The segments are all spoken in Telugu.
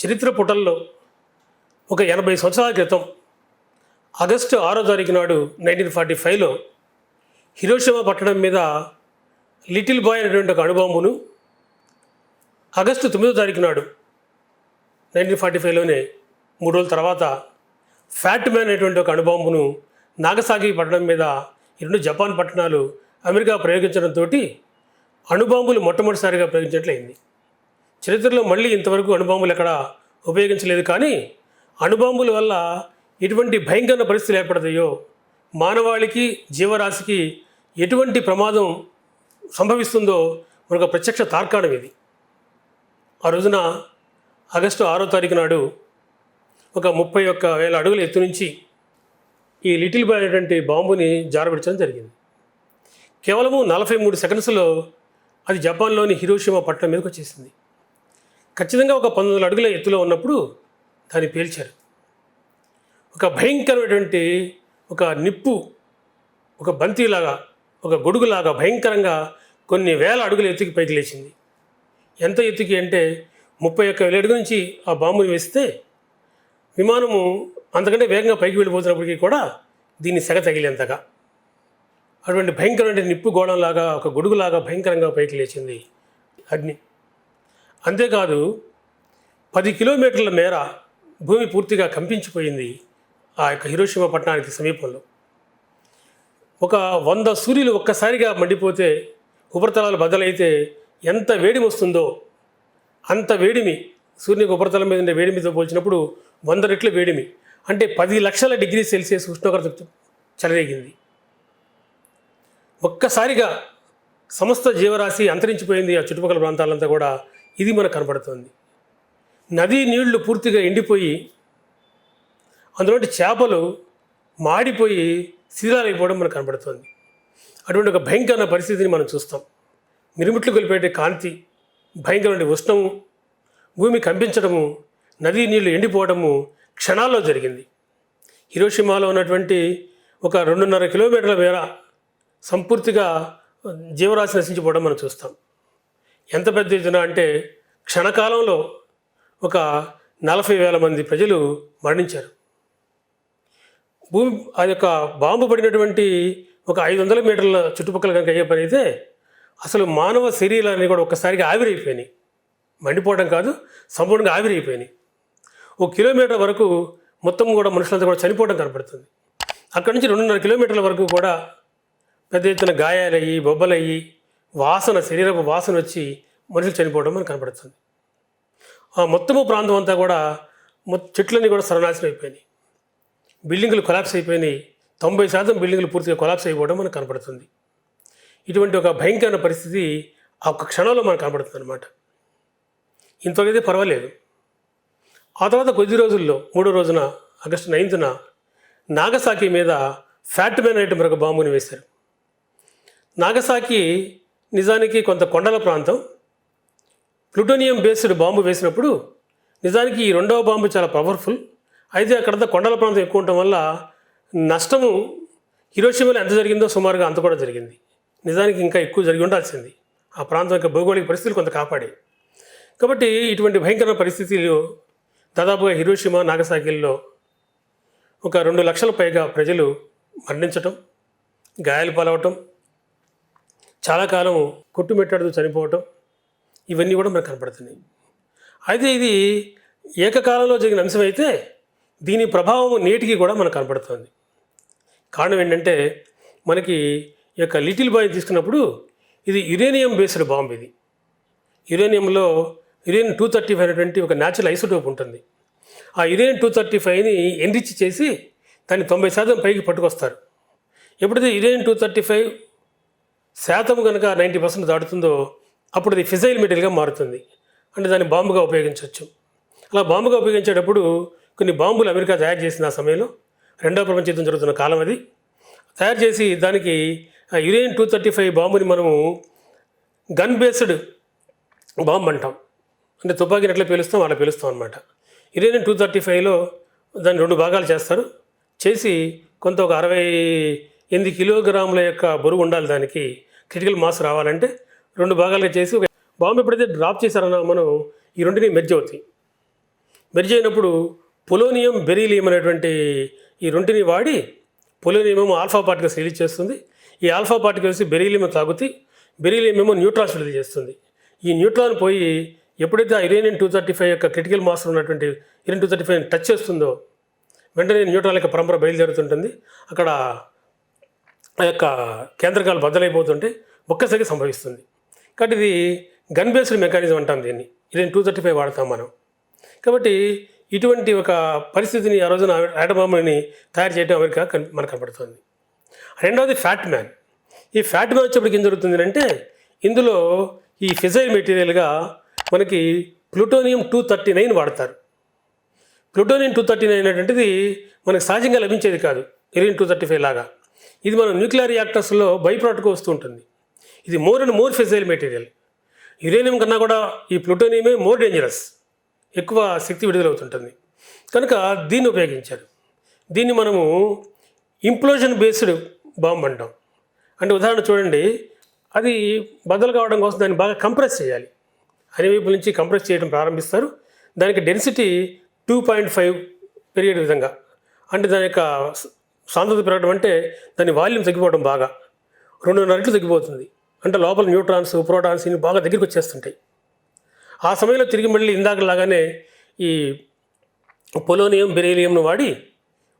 చరిత్ర పుటల్లో ఒక ఎనభై సంవత్సరాల క్రితం ఆగస్టు ఆరో తారీఖు నాడు నైన్టీన్ ఫార్టీ ఫైవ్లో హిరోషిమా పట్టణం మీద లిటిల్ బాయ్ అనేటువంటి ఒక అణుబాంబును ఆగస్టు తొమ్మిదో తారీఖు నాడు నైన్టీన్ ఫార్టీ ఫైవ్లోనే మూడు రోజుల తర్వాత ఫ్యాట్ మ్యాన్ అనేటువంటి ఒక అణుబాంబును నాగసాగి పట్టణం మీద ఈ రెండు జపాన్ పట్టణాలు అమెరికా ప్రయోగించడంతో అణుబాంబులు మొట్టమొదటిసారిగా ప్రయోగించినట్లయింది. చరిత్రలో మళ్ళీ ఇంతవరకు అణుబాంబులు ఎక్కడ ఉపయోగించలేదు. కానీ అణుబాంబుల వల్ల ఎటువంటి భయంకర పరిస్థితులు ఏర్పడతాయో మానవాళికి జీవరాశికి ఎటువంటి ప్రమాదం సంభవిస్తుందో మనకు ప్రత్యక్ష తార్కాణం ఇది. ఆ రోజున ఆగస్టు ఆరో తారీఖు నాడు ఒక ముప్పై ఒక్క వేల అడుగుల ఎత్తు నుంచి ఈ లిటిల్ బాయ్ అనేటువంటి బాంబుని జారబెట్టడం జరిగింది. కేవలము నలభై మూడు సెకండ్స్లో అది జపాన్లోని హిరోషిమా పట్టణం మీదకి వచ్చేసింది. ఖచ్చితంగా ఒక పంతొమ్మిది వందల అడుగుల ఎత్తులో ఉన్నప్పుడు దాన్ని పేల్చారు. ఒక భయంకరమైనటువంటి ఒక నిప్పు ఒక బంతిలాగా ఒక గొడుగులాగా భయంకరంగా కొన్ని వేల అడుగుల ఎత్తుకి పైకి లేచింది. ఎంత ఎత్తుకి అంటే ముప్పై ఒక్క వేల అడుగు నుంచి ఆ బాంబుని వేస్తే విమానము అంతకంటే వేగంగా పైకి వెళ్ళిపోతున్నప్పటికీ కూడా దీన్ని సెగ తగిలేంతగా. అటువంటి భయంకరమైన నిప్పు గోళంలాగా ఒక గొడుగులాగా భయంకరంగా పైకి లేచింది అగ్ని. అంతేకాదు పది కిలోమీటర్ల మేర భూమి పూర్తిగా కంపించిపోయింది ఆ యొక్క హిరోషిమ పట్టణానికి సమీపంలో. ఒక వంద సూర్యులు ఒక్కసారిగా మండిపోతే ఉపరితలాలు బద్దలైతే ఎంత వేడిమి వస్తుందో అంత వేడిమి సూర్యునికి ఉపరితలం మీద ఉండే వేడిమితో పోల్చినప్పుడు వంద రెట్ల వేడిమి అంటే పది లక్షల డిగ్రీ సెల్సియస్ ఉష్ణోగ్రత చెలరేగింది. ఒక్కసారిగా సమస్త జీవరాశి అంతరించిపోయింది. ఆ చుట్టుపక్కల ప్రాంతాలంతా కూడా ఇది మనకు కనపడుతుంది నదీ నీళ్ళు పూర్తిగా ఎండిపోయి అందులోంటి చేపలు మాడిపోయి శిథిలాలైపోవడం మనకు కనబడుతుంది. అటువంటి ఒక భయంకరమైన పరిస్థితిని మనం చూస్తాం. మిరుమిట్లు కొలిపేటే కాంతి భయంకరమైన ఉష్ణము భూమి కంపించడము నదీ నీళ్ళు ఎండిపోవడము క్షణాల్లో జరిగింది. హిరోషిమాలో ఉన్నటువంటి ఒక రెండున్నర కిలోమీటర్ల మేర సంపూర్తిగా జీవరాశి నశించిపోవడం మనం చూస్తాం. ఎంత పెద్ద ఎత్తున అంటే క్షణకాలంలో ఒక నలభై వేల మంది ప్రజలు మరణించారు. భూమి ఆ యొక్క బాంబు పడినటువంటి ఒక ఐదు వందల మీటర్ల చుట్టుపక్కల కనుక అయ్యే పని అయితే అసలు మానవ శరీరాన్ని కూడా ఒక్కసారిగా ఆవిరైపోయినాయి. మండిపోవడం కాదు సంపూర్ణంగా ఆవిరైపోయినాయి. ఒక కిలోమీటర్ వరకు మొత్తం కూడా మనుషులంతా కూడా చనిపోవడం కనపడుతుంది. అక్కడి నుంచి రెండున్నర కిలోమీటర్ల వరకు కూడా పెద్ద ఎత్తున గాయాలయ్యి బొబ్బలయ్యి వాసన శరీరపు వాసన వచ్చి మనుషులు చనిపోవడం మనకు కనపడుతుంది. ఆ మొత్తము ప్రాంతం అంతా కూడా చెట్లన్నీ కూడా సర్వనాశనం అయిపోయినాయి. బిల్డింగులు కొలాప్స్ అయిపోయినాయి. తొంభై శాతం బిల్డింగులు పూర్తిగా కొలాప్స్ అయిపోవడం మనకు కనపడుతుంది. ఇటువంటి ఒక భయంకరమైన పరిస్థితి ఆ ఒక్క క్షణంలో మనకు కనపడుతుంది అనమాట ఇంతవరకైతే పర్వాలేదు. ఆ తర్వాత కొద్ది రోజుల్లో మూడో రోజున ఆగస్టు నైన్త్న నాగసాకి మీద ఫ్యాట్ మ్యాన్ అనేటి మరొక బాంబుని వేశారు. నాగసాకి నిజానికి కొంత కొండల ప్రాంతం. ప్లూటోనియం బేస్డ్ బాంబు వేసినప్పుడు నిజానికి ఈ రెండవ బాంబు చాలా పవర్ఫుల్. అయితే అక్కడంతా కొండల ప్రాంతం ఎక్కువ ఉండటం వల్ల నష్టము హిరోషిమాలో ఎంత జరిగిందో సుమారుగా అంత కూడా జరిగింది. నిజానికి ఇంకా ఎక్కువ జరిగి ఉండాల్సింది. ఆ ప్రాంతం యొక్క భౌగోళిక పరిస్థితులు కొంత కాపాడే. కాబట్టి ఇటువంటి భయంకర పరిస్థితులు దాదాపుగా హిరోషిమా నాగసాకిల్లో ఒక రెండు లక్షల పైగా ప్రజలు మరణించటం గాయాలు పాలవటం చాలా కాలం కొట్టుమెట్టాడుతూ చనిపోవటం ఇవన్నీ కూడా మనకు కనపడుతున్నాయి. అయితే ఇది ఏకకాలంలో జరిగిన అంశం అయితే దీని ప్రభావం నేటికి కూడా మనకు కనపడుతుంది. కారణం ఏంటంటే మనకి ఈ యొక్క లిటిల్ బాయ్ తీసుకున్నప్పుడు ఇది యురేనియం బేస్డ్ బాంబు ఇది. యురేనియంలో యురేనియం టూ థర్టీ ఫైవ్ అనేటువంటి ఒక న్యాచురల్ ఐసోటోప్ ఉంటుంది. ఆ యురేనియం టూ థర్టీ ఫైవ్ని ఎన్రిచ్ చేసి దాన్ని తొంభై శాతం పైకి పట్టుకొస్తారు. ఎప్పుడైతే యురేనియం టూ థర్టీ ఫైవ్ శాతం కనుక నైంటీ పర్సెంట్ దాటుతుందో అప్పుడు అది ఫిజైల్ మెటీరియల్గా మారుతుంది. అంటే దాన్ని బాంబుగా ఉపయోగించవచ్చు. అలా బాంబుగా ఉపయోగించేటప్పుడు కొన్ని బాంబులు అమెరికా తయారు చేసిన ఆ సమయంలో. రెండవ ప్రపంచ యుద్ధం జరుగుతున్న కాలం అది. తయారు చేసి దానికి ఆ టూ థర్టీ ఫైవ్ బాంబుని మనము గన్ బేస్డ్ బాంబు అంటాం. అంటే తుపాకీని ఎట్లా పేలుస్తాం అలా పేలుస్తాం అనమాట యురేనియం టూ థర్టీ ఫైవ్లో దాన్ని రెండు భాగాలు చేస్తారు. చేసి కొంత ఒక అరవై ఎనిమిది కిలోగ్రాముల యొక్క బరువు ఉండాలి దానికి. క్రిటికల్ మాస్ రావాలంటే రెండు భాగాలుగా చేసి బాంబు ఎప్పుడైతే డ్రాప్ చేశారన్నా మనం ఈ రెండుని మెర్జ్ అవుతాయి. మెర్జ్ అయినప్పుడు పొలోనియం బెరీలియం అనేటువంటి ఈ రెంటిని వాడి పొలోనియం ఏమో ఆల్ఫా పార్టికల్స్ రిలీజ్ చేస్తుంది. ఈ ఆల్ఫా పార్టికల్స్ బెరీలియం తాగుతాయి. బెరీలియం ఏమో న్యూట్రాన్స్ విడుదల చేస్తుంది. ఈ న్యూట్రాన్ పోయి ఎప్పుడైతే ఆ ఇరేనియన్ టూ థర్టీ ఫైవ్ యొక్క క్రిటికల్ మాస్ ఉన్నటువంటి uranium two thirty five touch చేస్తుందో వెంటనే న్యూట్రాన్ యొక్క పరంపర బయలుదేరుతుంటుంది. అక్కడ యొక్క కేంద్రకాలు బద్దలైపోతుంటే ఒక్కసారి సంభవిస్తుంది. కాబట్టి ఇది గన్ బేస్డ్ మెకానిజం అంటాం దీన్ని. ఇది టూ థర్టీ ఫైవ్ వాడతాం మనం. కాబట్టి ఇటువంటి ఒక పరిస్థితిని ఆ రోజున ఆటబాంబుని తయారు చేయడం అమెరికా కన్ మనకు కనపడుతుంది. రెండవది ఫ్యాట్ మ్యాన్ ఈ ఫ్యాట్ మ్యాన్ వచ్చేప్పటికి ఏం జరుగుతుంది అంటే ఇందులో ఈ ఫిజైల్ మెటీరియల్గా మనకి ప్లూటోనియం టూ థర్టీ నైన్ వాడతారు. ప్లూటోనియం టూ థర్టీ నైన్ అనేటువంటిది మనకు సహజంగా లభించేది కాదు. ఇరిన్ టూ థర్టీ ఫైవ్ లాగా. ఇది మన న్యూక్లియర్ రియాక్టర్స్లో బై ప్రోడక్ట్గా వస్తూ ఉంటుంది. ఇది more and more fissile material. Uranium కన్నా కూడా ఈ ప్లూటోనియమే మోర్ డేంజరస్. ఎక్కువ శక్తి విడుదలవుతుంటుంది. కనుక దీన్ని ఉపయోగించారు. దీన్ని మనము ఇంప్లోజన్ బేస్డ్ బాంబు అంటాం. అంటే ఉదాహరణ చూడండి. అది బద్దలు కావడం కోసం దాన్ని బాగా కంప్రెస్ చేయాలి. అన్ని వైపుల నుంచి కంప్రెస్ చేయడం ప్రారంభిస్తారు. దానికి డెన్సిటీ టూ పాయింట్ ఫైవ్ పెరిగే విధంగా. అంటే దాని యొక్క సాంద్రత పెరగడం అంటే దాని వాల్యూమ్ తగ్గిపోవడం బాగా. రెండున్నర రెట్లు తగ్గిపోతుంది. అంటే లోపల న్యూట్రాన్స్ ప్రోటాన్స్ ఇవి బాగా దగ్గరికి వచ్చేస్తుంటాయి. ఆ సమయంలో తిరిగి మళ్ళీ ఇందాకలాగానే ఈ పొలోనియం బెరీలియంను వాడి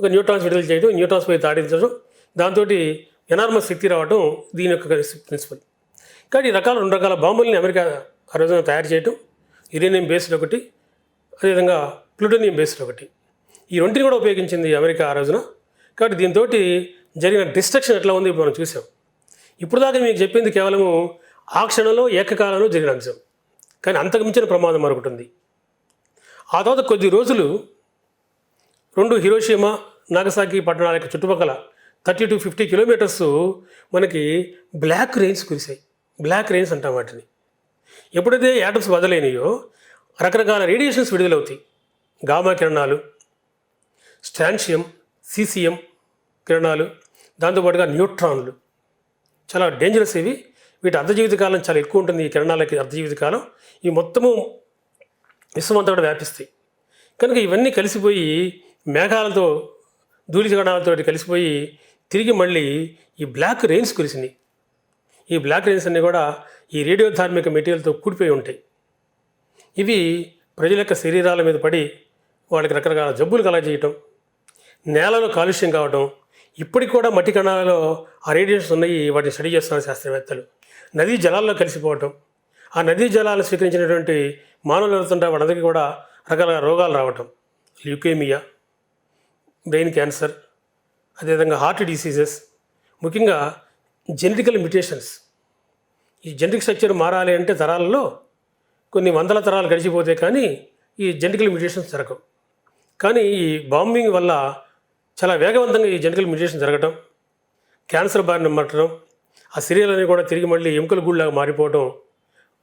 ఒక న్యూట్రాన్స్ విడుదల చేయడం న్యూట్రాన్స్ పై తాడించడం దాంతో ఎనార్మస్ శక్తి రావడం దీని యొక్క ప్రిన్సిపల్. కానీ ఈ రకాల రెండు రకాల బాంబుల్ని అమెరికా ఆ రోజున తయారు చేయడం యురేనియం బేస్డ్ ఒకటి అదేవిధంగా ప్లూటోనియం బేస్డ్ ఒకటి. ఈ రెంటిని కూడా ఉపయోగించింది అమెరికా ఆ రోజున కాబట్టి దీంతో జరిగిన డిస్ట్రక్షన్ ఎట్లా ఉంది మనం చూసాం. ఇప్పుడు దాకా మీకు చెప్పింది కేవలము ఆ క్షణంలో ఏకకాలంలో జరిగిన అంశం. కానీ అంతకు మించిన ప్రమాదం మరొకటి ఉంది. ఆ తర్వాత కొద్ది రోజులు రెండు హిరోషిమా నాగసాకి పట్టణాల యొక్క చుట్టుపక్కల థర్టీ టు ఫిఫ్టీ కిలోమీటర్స్ మనకి బ్లాక్ రెయిన్స్ కురిశాయి. బ్లాక్ రెయిన్స్ అంటాం వాటిని. ఎప్పుడైతే యాటమ్స్ బదలైనయో రకరకాల రేడియేషన్స్ విడుదలవుతాయి. గామా కిరణాలు స్టాన్షియం సీసీఎం కిరణాలు దాంతోపాటుగా న్యూట్రాన్లు. చాలా డేంజరస్ ఇవి. వీటి అర్ధజీవితకాలం కాలం చాలా ఎక్కువ ఉంటుంది ఈ కిరణాలకి అర్ధజీవితకాలం కాలం. ఈ మొత్తము విశ్వమంతా కూడా వ్యాపిస్తాయి. కనుక ఇవన్నీ కలిసిపోయి మేఘాలతో ధూళి కణాలతో కలిసిపోయి తిరిగి మళ్ళీ ఈ బ్లాక్ రెయిన్స్ కురిసినాయి. ఈ బ్లాక్ రెయిన్స్ అన్నీ కూడా ఈ రేడియో ధార్మిక మెటీరియల్తో కూడిపోయి ఉంటాయి. ఇవి ప్రజల యొక్క శరీరాల మీద పడి వాళ్ళకి రకరకాల జబ్బులు కలగజేయటం నేలలో కాలుష్యం కావటం ఇప్పటికి కూడా మట్టి కణాలలో ఆ రేడియేషన్స్ ఉన్నాయి వాటిని స్టడీ చేస్తున్నారు శాస్త్రవేత్తలు. నదీ జలాల్లో కలిసిపోవటం ఆ నదీ జలాలను స్వీకరించినటువంటి మానవులు వెళ్తుంటే వాళ్ళందరికీ కూడా రకరకాల రోగాలు రావటం. ల్యూకేమియా బ్రెయిన్ క్యాన్సర్ అదేవిధంగా హార్ట్ డిసీజెస్ ముఖ్యంగా జెనెటికల్ మ్యుటేషన్స్. ఈ జెనెటిక్ స్ట్రక్చర్ మారాలి అంటే తరాలలో కొన్ని వందల తరాలు గడిచిపోతే కానీ ఈ జెనెటికల్ మ్యుటేషన్స్ జరగవు. కానీ ఈ బాంబింగ్ వల్ల చాలా వేగవంతంగా ఈ జెనికల్ మ్యుటేషన్ జరగటం క్యాన్సర్ బారిన మట్టడం ఆ శరీరాలన్నీ కూడా తిరిగి మళ్ళీ ఎముకల గూళ్ళగా మారిపోవడం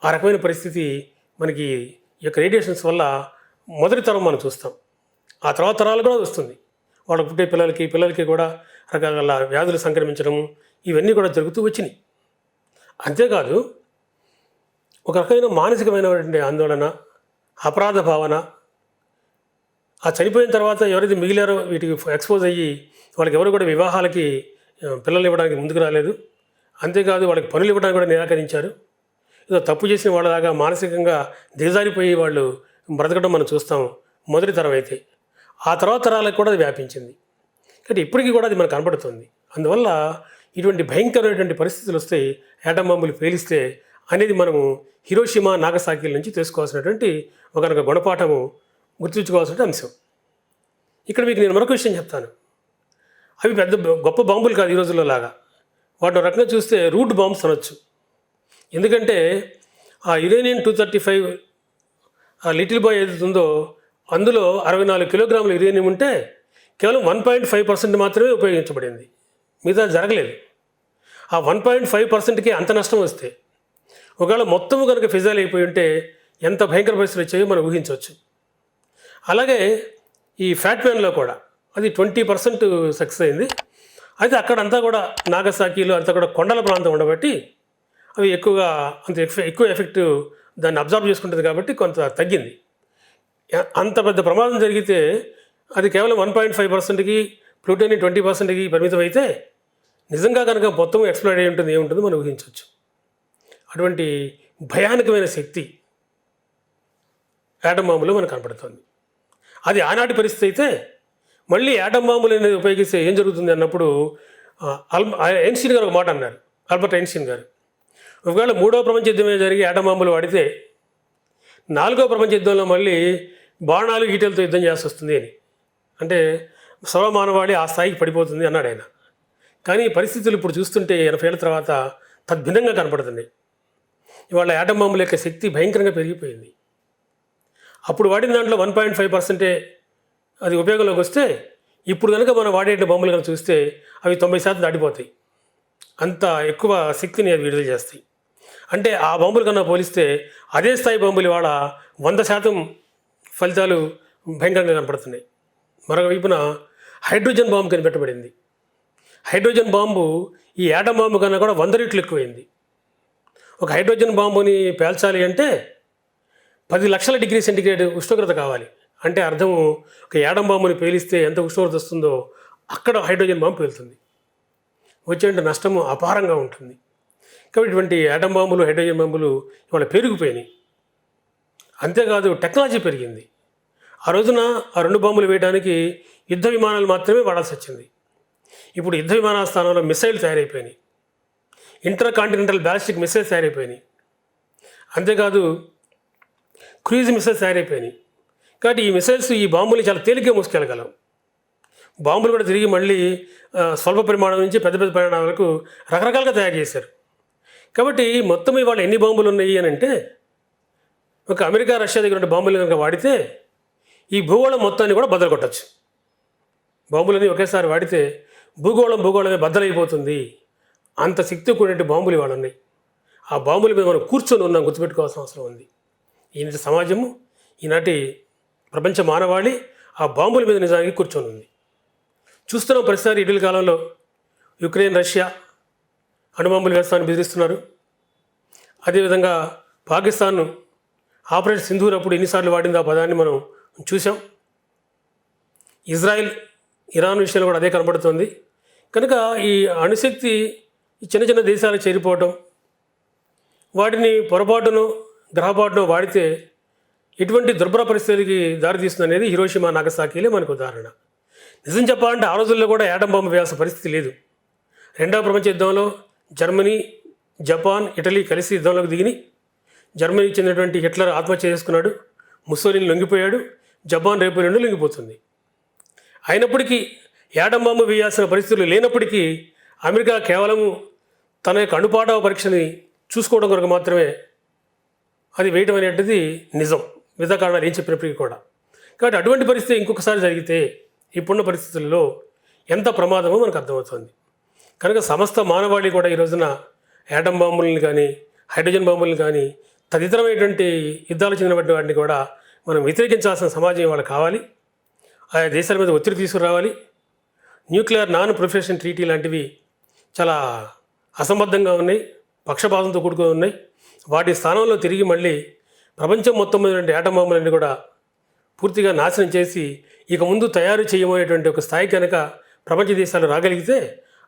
ఆ రకమైన పరిస్థితి మనకి ఈ యొక్క రేడియేషన్స్ వల్ల మొదటి తరం మనం చూస్తాం. ఆ తర్వాత తరాలు కూడా వస్తుంది. వాళ్ళ పుట్టే పిల్లలకి పిల్లలకి కూడా రకరకాల వ్యాధులు సంక్రమించడం ఇవన్నీ కూడా జరుగుతూ వచ్చినాయి. అంతేకాదు ఒక రకమైన మానసికమైనటువంటి ఆందోళన అపరాధ భావన ఆ చనిపోయిన తర్వాత ఎవరైతే మిగిలారో వీటికి ఎక్స్పోజ్ అయ్యి వాళ్ళకి ఎవరు కూడా వివాహాలకి పిల్లలు ఇవ్వడానికి ముందుకు రాలేదు. అంతేకాదు వాళ్ళకి పనులు ఇవ్వడానికి కూడా నిరాకరించారు. ఏదో తప్పు చేసిన వాళ్ళలాగా మానసికంగా దిగజారిపోయి వాళ్ళు బ్రతకడం మనం చూస్తాం మొదటి తరం అయితే. ఆ తర్వాత తరాలకు కూడా అది వ్యాపించింది. కాబట్టి ఇప్పటికీ కూడా అది మనకు కనపడుతుంది. అందువల్ల ఇటువంటి భయంకరమైనటువంటి పరిస్థితులు వస్తే యాటం బాంబులు పేలిస్తే అనేది మనము హిరోషిమా నాగసాకిల నుంచి తెలుసుకోవాల్సినటువంటి ఒక గుణపాఠము గుర్తుంచుకోవాల్సిన అంశం. ఇక్కడ మీకు నేను మరొక విషయం చెప్తాను. అవి పెద్ద గొప్ప బాంబులు కాదు ఈ రోజుల్లో లాగా. వాటిని రకంగా చూస్తే రూట్ బాంబ్స్ అనొచ్చు. ఎందుకంటే ఆ యురేనియం టూ థర్టీ ఫైవ్ ఆ లిటిల్ బాయ్ ఏదైతుందో ఉందో అందులో అరవై నాలుగు కిలోగ్రాముల యురేనియం ఉంటే కేవలం వన్ పాయింట్ ఫైవ్ పర్సెంట్ మాత్రమే ఉపయోగించబడింది. మిగతా జరగలేదు. ఆ వన్ పాయింట్ ఫైవ్ పర్సెంట్కి అంత నష్టం వస్తే ఒకవేళ మొత్తం కనుక ఫిజాల్ అయిపోయి ఉంటే ఎంత భయంకర పరిస్థితులు వచ్చాయో మనం ఊహించవచ్చు. అలాగే ఈ ఫ్యాట్ మ్యాన్లో కూడా అది ట్వంటీ పర్సెంట్ సక్సెస్ అయింది. అయితే అక్కడంతా కూడా నాగసాకిలో అంతా కూడా కొండల ప్రాంతం ఉండబట్టి అవి ఎక్కువగా అంత ఎక్కువ ఎఫెక్ట్ దాన్ని అబ్జర్వ్ చేసుకుంటుంది కాబట్టి కొంత తగ్గింది. అంత పెద్ద ప్రమాదం జరిగితే అది కేవలం వన్ పాయింట్ ఫైవ్ పర్సెంట్కి ప్లూటోని ట్వంటీ పర్సెంట్కి పరిమితం అయితే నిజంగా కనుక మొత్తం ఎక్స్ప్లోర్ అయి ఉంటుంది ఏముంటుందో మనం ఊహించవచ్చు. అటువంటి భయానకమైన శక్తి యాటమ్ బాంబులో మనకు కనపడుతుంది. అది ఆనాటి పరిస్థితి అయితే మళ్ళీ యాటమ్ బాంబులు అనేది ఉపయోగిస్తే ఏం జరుగుతుంది అన్నప్పుడు అల్ ఐన్స్టీన్ గారు ఒక మాట అన్నారు ఆల్బర్ట్ ఐన్స్టీన్ గారు. ఒకవేళ మూడో ప్రపంచ యుద్ధమే జరిగి యాటమ్ బాంబులు వాడితే నాలుగో ప్రపంచ యుద్ధంలో మళ్ళీ బాణాలు ఈటలతో యుద్ధం చేయాల్సి వస్తుంది అని. అంటే సర్వమానవాళి ఆ స్థాయికి పడిపోతుంది అన్నాడు ఆయన. కానీ పరిస్థితులు ఇప్పుడు చూస్తుంటే ఎనభై ఏళ్ళ తర్వాత తద్భిన్నంగా కనపడుతుంది ఇవాళ యాటమ్ బాంబుల యొక్క శక్తి భయంకరంగా పెరిగిపోయింది. అప్పుడు వాడిన దాంట్లో వన్ పాయింట్ ఫైవ్ పర్సెంటే అది ఉపయోగంలోకి వస్తే ఇప్పుడు కనుక మనం వాడేట బొమ్మలు కనుక చూస్తే అవి తొంభై శాతం దాటిపోతాయి. అంత ఎక్కువ శక్తిని అవి విడుదల చేస్తాయి. అంటే ఆ బాంబుల కన్నా పోలిస్తే అదే స్థాయి బాంబులు వాడ వంద శాతం ఫలితాలు భయంకరంగా కనపడుతున్నాయి. మరొక వైపున హైడ్రోజన్ బాంబు కనిపెట్టబడింది హైడ్రోజన్ బాంబు ఈ యాటమ్ బాంబు కన్నా కూడా వంద రెట్లు ఎక్కువైంది. ఒక హైడ్రోజన్ బాంబుని పేల్చాలి అంటే పది లక్షల డిగ్రీ సెంటిగ్రేడ్ ఉష్ణోగ్రత కావాలి. అంటే అర్థం ఒక యాడం బాంబుని పేలిస్తే ఎంత ఉష్ణోగ్రత వస్తుందో అక్కడ హైడ్రోజన్ బాంబు పేలుతుంది. వచ్చేటువంటి నష్టము అపారంగా ఉంటుంది. కాబట్టి ఇటువంటి యాటమ్ బాంబులు హైడ్రోజన్ బాంబులు ఇవాళ పెరిగిపోయినాయి. అంతేకాదు టెక్నాలజీ పెరిగింది. ఆ రోజున ఆ రెండు బాంబులు వేయడానికి యుద్ధ విమానాలు మాత్రమే వాడాల్సి వచ్చింది. ఇప్పుడు యుద్ధ విమానాల స్థానంలో మిసైల్ తయారైపోయినాయి. ఇంటర్ కాంటినెంటల్ బ్యాలిస్టిక్ మిసైల్స్ తయారైపోయినాయి. అంతేకాదు క్రూయిజ్ మిసైల్స్ తయారైపోయినాయి. కాబట్టి ఈ మిసైల్స్ ఈ బాంబులు చాలా తేలిగ్గా మోసుకెళ్ళగలం. బాంబులు కూడా తిరిగి మళ్ళీ స్వల్ప పరిమాణం నుంచి పెద్ద పెద్ద పరిమాణం వరకు రకరకాలుగా తయారు చేశారు. కాబట్టి మొత్తం ఇవాళ ఎన్ని బాంబులు ఉన్నాయి అని అంటే ఒక అమెరికా రష్యా దగ్గర ఉన్న బాంబులు కనుక వాడితే ఈ భూగోళం మొత్తాన్ని కూడా బద్దలు కొట్టచ్చు. బాంబులన్నీ ఒకేసారి వాడితే భూగోళం భూగోళమే బద్దలైపోతుంది. అంత శక్తి కూడినట్టు బాంబులు ఇవాళ ఉన్నాయి. ఆ బాంబుల మీద మనం కూర్చొని ఉన్నాం గుర్తుపెట్టుకోవాల్సిన అవసరం ఉంది. ఈనాటి సమాజము ఈనాటి ప్రపంచ మానవాళి ఆ బాంబుల మీద నిజానికి కూర్చొని ఉంది చూస్తున్నాం ప్రతిసారి ఇటీవల కాలంలో యుక్రెయిన్ రష్యా అణుబాంబులు వ్యవస్థను బెదిరిస్తున్నారు. అదేవిధంగా పాకిస్తాన్ ఆపరేషన్ సింధూర్ అప్పుడు ఎన్నిసార్లు వాడింది ఆ పదాన్ని మనం చూసాం ఇజ్రాయెల్ ఇరాన్ విషయంలో కూడా అదే కనబడుతుంది. కనుక ఈ అణుశక్తి చిన్న చిన్న దేశాలకు చేరిపోవటం వాటిని పొరపాటును గ్రహబాటును వాడితే ఎటువంటి దుర్భర పరిస్థితులకి దారితీస్తుంది అనేది హిరోషిమా నాగసాకిలే మనకు ఉదాహరణ. నిజం చెప్పాలంటే ఆ రోజుల్లో కూడా యాటం బాంబు వేయాల్సిన పరిస్థితి లేదు. రెండవ ప్రపంచ యుద్ధంలో జర్మనీ జపాన్ ఇటలీ కలిసి యుద్ధంలోకి దిగిని జర్మనీకి చెందినటువంటి హిట్లర్ ఆత్మహత్య చేసుకున్నాడు ముస్సోలిని లొంగిపోయాడు జపాన్ రేపు రెండు లొంగిపోతుంది. అయినప్పటికీ యాటం బాంబు వేయాల్సిన పరిస్థితులు లేనప్పటికీ అమెరికా కేవలము తన యొక్క అణుపాఠ పరీక్షని చూసుకోవడం కొరకు మాత్రమే అది వేయటం అనేటిది నిజం. మిగతా కారణాలు ఏం చెప్పినప్పటికీ కూడా. కాబట్టి అటువంటి పరిస్థితి ఇంకొకసారి జరిగితే ఇప్పుడున్న పరిస్థితుల్లో ఎంత ప్రమాదమో మనకు అర్థమవుతుంది. కనుక సమస్త మానవాళి కూడా ఈ రోజున యాటం బాంబులను కానీ హైడ్రోజన్ బాంబులను కానీ తదితరమైనటువంటి యుద్ధాలు చెందినటువంటి వాటిని కూడా మనం వ్యతిరేకించాల్సిన సమాజం వాళ్ళకి కావాలి. ఆయా దేశాల మీద ఒత్తిడి తీసుకురావాలి. న్యూక్లియర్ నాన్ ప్రొఫెషన్ ట్రీటీ లాంటివి చాలా అసంబద్ధంగా ఉన్నాయి. పక్షపాతంతో కూడుకొని ఉన్నాయి. వాటి స్థానంలో తిరిగి మళ్ళీ ప్రపంచం మొత్తం మీద ఆటం బాంబులన్నీ కూడా పూర్తిగా నాశనం చేసి ఇక ముందు తయారు చేయబోయేటువంటి ఒక స్థాయి కనుక ప్రపంచ దేశాలు రాగలిగితే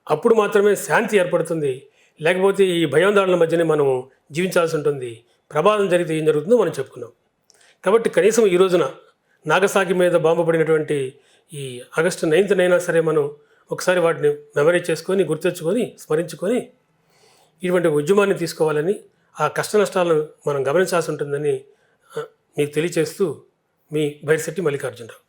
అప్పుడు మాత్రమే శాంతి ఏర్పడుతుంది. లేకపోతే ఈ భయాందోళనల మధ్యనే మనం జీవించాల్సి ఉంటుంది. ప్రమాదం జరిగితే ఏం జరుగుతుందో మనం చెప్పుకున్నాం. కాబట్టి కనీసం ఈ రోజున నాగసాకి మీద బాంబు పడినటువంటి ఈ ఆగస్టు నైన్త్నైనా సరే మనం ఒకసారి వాటిని మెమరీ చేసుకొని గుర్తెచ్చుకొని స్మరించుకొని ఇటువంటి ఉద్యమాన్ని తీసుకోవాలని ఆ కష్ట నష్టాలను మనం గమనించాల్సి ఉంటుందని మీకు తెలియచేస్తూ మీ బైర్శెట్టి మల్లికార్జునరావు.